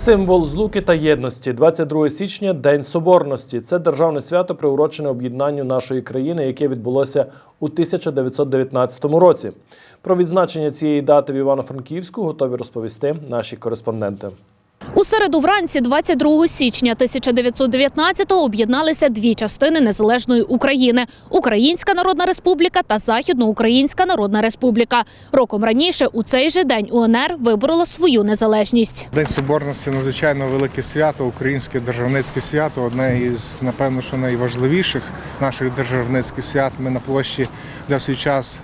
Символ злуки та єдності 22 січня День Соборності. Це державне свято, приурочене об'єднанню нашої країни, яке відбулося у 1919 році. Про відзначення цієї дати в Івано-Франківську готові розповісти наші кореспонденти. У середу вранці 22 січня 1919-го об'єдналися дві частини незалежної України – Українська Народна Республіка та Західноукраїнська Народна Республіка. Роком раніше у цей же день УНР виборола свою незалежність. День Соборності надзвичайно велике свято, українське державницьке свято. Одне із, напевно, що найважливіших наших державницьких свят. Ми на площі, де в свій час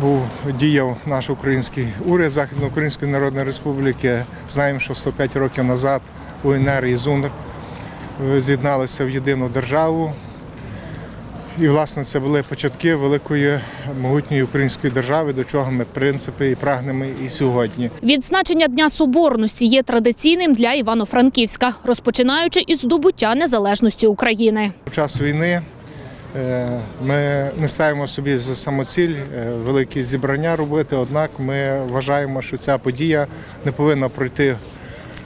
був діяв наш український уряд Західноукраїнської Народної Республіки. Знаємо, що 105 років назад УНР і ЗУНР з'єдналися в єдину державу. І, власне, це були початки великої могутньої української держави, до чого ми, в принципі, і прагнемо і сьогодні. Відзначення Дня Соборності є традиційним для Івано-Франківська, розпочинаючи із здобуття незалежності України. В час війни е, ми не ставимо собі за самоціль е, великі зібрання робити, однак ми вважаємо, що ця подія не повинна пройти е,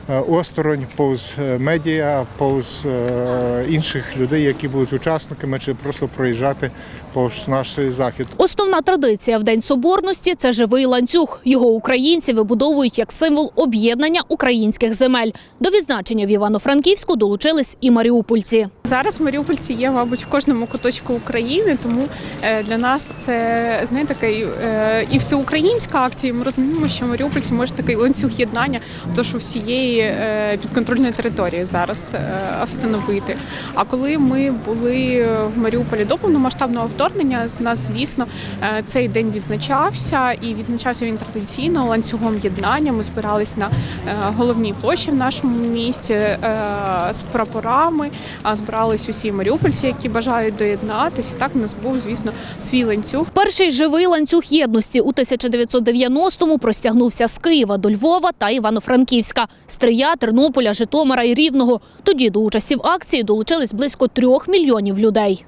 осторонь повз е, медіа, повз е, інших людей, які будуть учасниками, чи просто проїжджати повз наш захід. Основна традиція в День Соборності – це живий ланцюг. Його українці вибудовують як символ об'єднання українських земель. До відзначення в Івано-Франківську долучились і маріупольці. Зараз маріупольці є, мабуть, в кожному куточку України, тому е, для нас це знаєте, такий е, і всеукраїнська акція. Ми розуміємо, що маріупольці може такий ланцюг єднання, тож у всієї е, підконтрольної території зараз е, встановити. А коли ми були в Маріуполі до повномасштабного вторгнення, з нас, звісно, е, цей день відзначався і відзначався він традиційно ланцюгом єднання. Ми збирались на головній площі в нашому місті з прапорами. А збирались усі маріупольці, які бажають доєднатися. Так у нас був, звісно, свій ланцюг. Перший живий ланцюг єдності у 1990-му простягнувся з Києва до Львова та Івано-Франківська, Стрия, Тернополя, Житомира і Рівного. Тоді до участі в акції долучились близько трьох мільйонів людей.